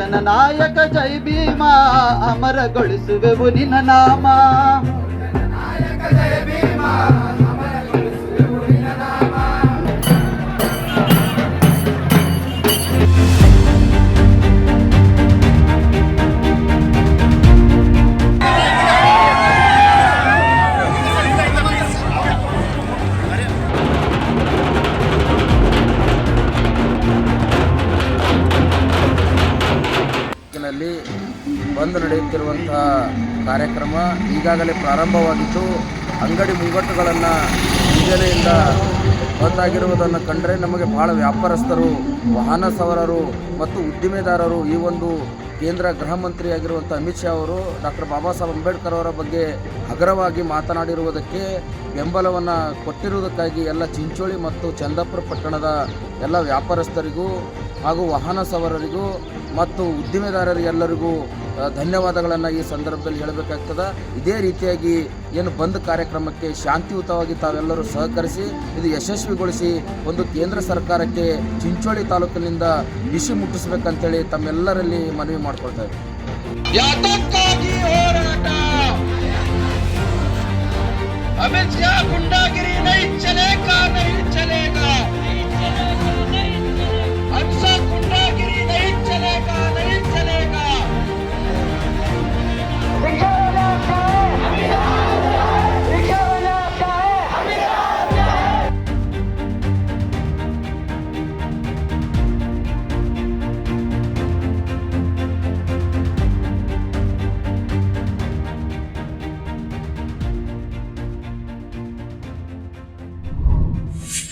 ಜನನಾಯಕ ಜೈ ಭೀಮಾ ಅಮರಗೊಳಿಸುವೆವು ನಿನ್ನ ನಾಮ. ನಲ್ಲಿ ಬಂದ್ ನಡೆಯುತ್ತಿರುವಂತಹ ಕಾರ್ಯಕ್ರಮ ಈಗಾಗಲೇ ಪ್ರಾರಂಭವಾಗಿದ್ದು, ಅಂಗಡಿ ಮುಂಗಟ್ಟುಗಳನ್ನು ಮುಂಜಾನೆಯಿಂದ ಬಂದಾಗಿರುವುದನ್ನು ಕಂಡರೆ ನಮಗೆ ಬಹಳ ವ್ಯಾಪಾರಸ್ಥರು, ವಾಹನ ಸವಾರರು ಮತ್ತು ಉದ್ದಿಮೆದಾರರು ಈ ಒಂದು ಕೇಂದ್ರ ಗೃಹ ಮಂತ್ರಿಯಾಗಿರುವಂಥ ಅಮಿತ್ ಶಾ ಅವರು ಡಾಕ್ಟರ್ ಬಾಬಾ ಸಾಹೇಬ್ ಅಂಬೇಡ್ಕರ್ ಅವರ ಬಗ್ಗೆ ಅಗ್ರವಾಗಿ ಮಾತನಾಡಿರುವುದಕ್ಕೆ ಬೆಂಬಲವನ್ನು ಕೊಟ್ಟಿರುವುದಕ್ಕಾಗಿ ಎಲ್ಲ ಚಿಂಚೋಳಿ ಮತ್ತು ಚಂದಾಪುರ ಪಟ್ಟಣದ ಎಲ್ಲ ವ್ಯಾಪಾರಸ್ಥರಿಗೂ ಹಾಗೂ ವಾಹನ ಸವಾರರಿಗೂ ಮತ್ತು ಉದ್ದಿಮೆದಾರರಿಗೆಲ್ಲರಿಗೂ ಧನ್ಯವಾದಗಳನ್ನು ಈ ಸಂದರ್ಭದಲ್ಲಿ ಹೇಳಬೇಕಾಗ್ತದೆ. ಇದೇ ರೀತಿಯಾಗಿ ಏನು ಬಂದ್ ಕಾರ್ಯಕ್ರಮಕ್ಕೆ ಶಾಂತಿಯುತವಾಗಿ ತಾವೆಲ್ಲರೂ ಸಹಕರಿಸಿ, ಇದು ಯಶಸ್ವಿಗೊಳಿಸಿ ಒಂದು ಕೇಂದ್ರ ಸರ್ಕಾರಕ್ಕೆ ಚಿಂಚೋಳಿ ತಾಲೂಕಿನಿಂದ ಬಿಸಿ ಮುಟ್ಟಿಸ್ಬೇಕಂತೇಳಿ ತಮ್ಮೆಲ್ಲರಲ್ಲಿ ಮನವಿ ಮಾಡ್ಕೊಳ್ತಾ ಇದ್ದೀವಿ